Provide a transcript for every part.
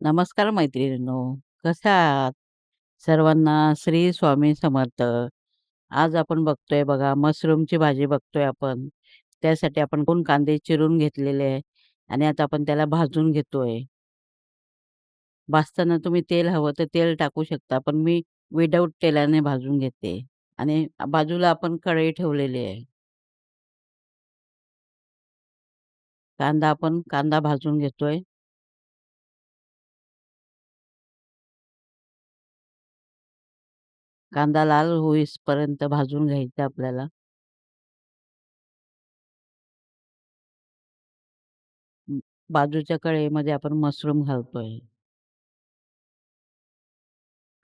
नमस्कार मैत्रिणींनो, कशा आहात? सर्वांना श्री स्वामी समर्थ. आज आपण बघतोय बघा मशरूमची भाजी बघतोय आपण. त्यासाठी आपण कोण कांदे चिरून घेतलेले आहे आणि आता आपण त्याला भाजून घेतोय. भाजताना तुम्ही तेल हवं तर तेल टाकू शकता, पण मी विदाऊट तेलाने भाजून घेते आणि बाजूला आपण कढई ठेवलेली आहे. कांदा आपण कांदा भाजून घेतोय. कांदा लाल होईपर्यंत भाजून घ्यायचा आपल्याला. बाजूच्या कढईमध्ये आपण मशरूम घालतोय.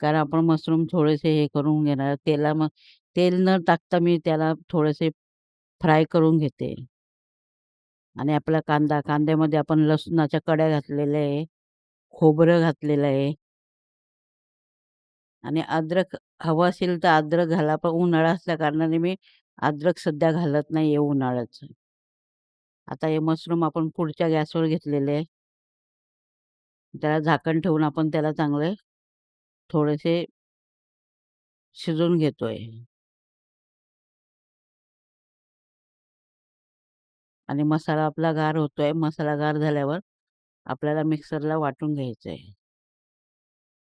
कारण आपण मशरूम थोडेसे हे करून घेणार तेला मग तेल न टाकता मी त्याला थोडेसे फ्राय करून घेते. आणि आपला कांदा, कांद्यामध्ये आपण लसणाच्या कड्या घातलेल्या आहे, खोबरं घातलेलं आहे. आणि अद्रक हवं असेल तर अद्रक घाला, पण उन्हाळा असल्या कारणाने मी अद्रक सध्या घालत नाही आहे उन्हाळ्याचं. आता हे मशरूम आपण पुढच्या गॅसवर घेतलेले आहे. त्याला झाकण ठेवून आपण त्याला चांगले थोडेसे शिजवून घेतोय. आणि मसाला आपला गार होतोय. मसाला गार झाल्यावर आपल्याला मिक्सरला वाटून घ्यायचं आहे.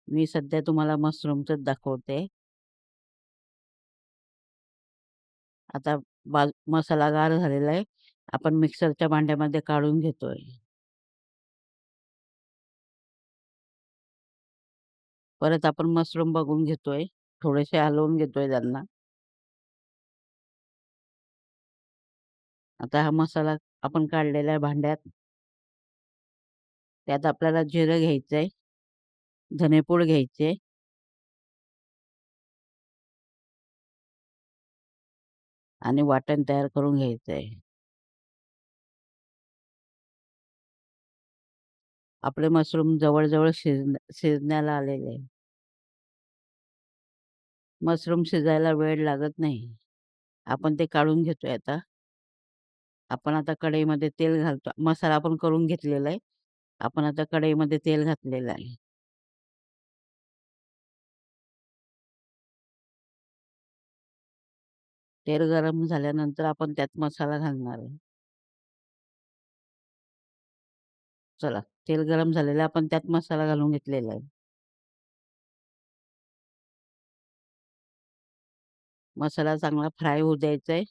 मी सध्या तुम्हाला मशरूमचंच दाखवते. आता बा मसाला गार झालेला आहे. आपण मिक्सरच्या भांड्यामध्ये काढून घेतोय. परत आपण मशरूम बघून घेतोय. थोडेसे हलवून घेतोय त्यांना. आता हा मसाला आपण काढलेला आहे भांड्यात. त्यात आपल्याला जिरं घ्यायचंय. धनेपूड घ्यायचे आणि वाटण तयार करून घ्यायचं आहे. आपले मशरूम जवळ-जवळ शिजण्या शिजण्याला आलेले आहे. मशरूम शिजायला वेळ लागत नाही. आपण ते काढून घेतोय आता. आपण आता कढईमध्ये तेल घालतो. मसाला आपण करून घेतलेला आहे. आपण आता कढईमध्ये तेल घातलेलं आहे. तेल गरम झाल्यानंतर आपण त्यात मसाला घालणार आहे. चला, तेल गरम झालेलं आहे. आपण त्यात मसाला घालून घेतलेला आहे. मसाला चांगला फ्राय होऊ द्यायचा आहे.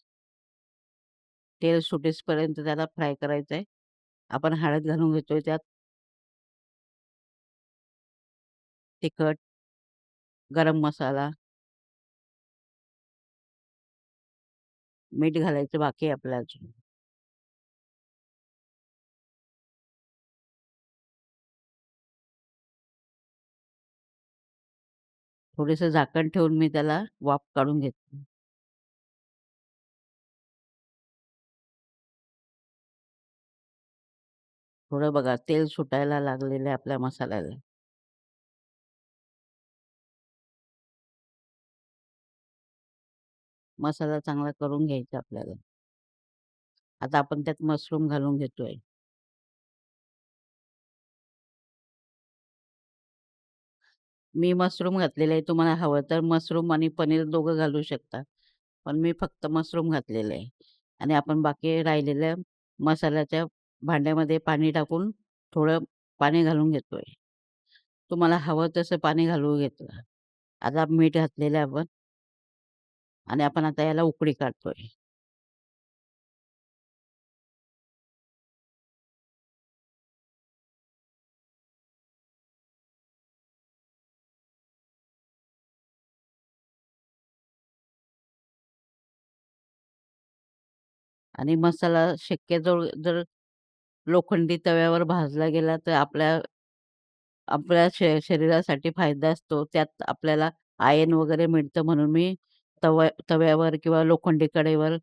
तेल सुटेसपर्यंत त्याला फ्राय करायचं आहे. आपण हळद घालून घेतोय त्यात. तिखट. गरम मसाला. मीठ घालायचं बाकी आहे आपलं अजून. थोडंसं झाकण ठेवून मी त्याला वाफ काढून घेते. थोडं बघा तेल सुटायला लागलेलं आहे आपल्या मसाल्याला. मसाला चांगला करून घ्यायचा आपल्याला. आता आपण त्यात मशरूम घालून घेतोय. मी मशरूम घातलेलं आहे. तुम्हाला हवं तर मशरूम आणि पनीर दोघं घालू शकता. पण मी फक्त मशरूम घातलेलं आहे. आणि आपण बाकी राहिलेल्या मसाल्याच्या भांड्यामध्ये पाणी टाकून थोडं पाणी घालून घेतोय. तुम्हाला हवं तसं पाणी घालू घेतलं. आता मीठ घातलेलं आहे आपण. आणि आपण आता याला उकळी काढतोय. आणि मसाला शक्यतो जर लोखंडी तव्यावर भाजला गेला तर आपल्या आपल्या श शरीरासाठी फायदा असतो. त्यात आपल्याला आयर्न वगैरे मिळतं म्हणून मी तवा तव्यावर किंवा लोखंडी कढईवर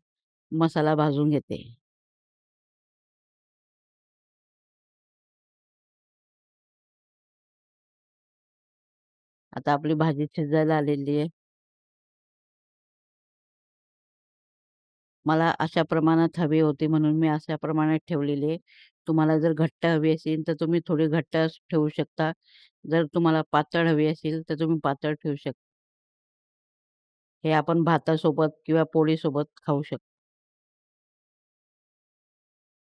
मसाला भाजून घेते. आता आपली भाजी शिजायला आलेली आहे. मला अशा प्रमाणात हवी होती म्हणून मी अशा प्रमाणात ठेवलेली आहे. तुम्हाला जर घट्ट हवी असेल, तर तुम्ही थोडी घट्ट ठेवू शकता. जर तुम्हाला पातळ हवी असेल, तर तुम्ही पातळ ठेवू शकता. हे आपण भातासोबत किंवा पोळीसोबत खाऊ शकतो.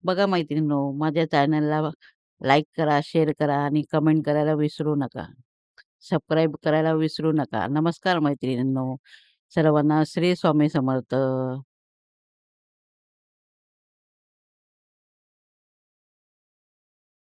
बघा मैत्रिणींनो, माझ्या चॅनलला लाईक करा, शेअर करा आणि कमेंट करायला विसरू नका. सबस्क्राईब करायला विसरू नका. नमस्कार मैत्रिणींनो, सर्वांना श्री स्वामी समर्थ.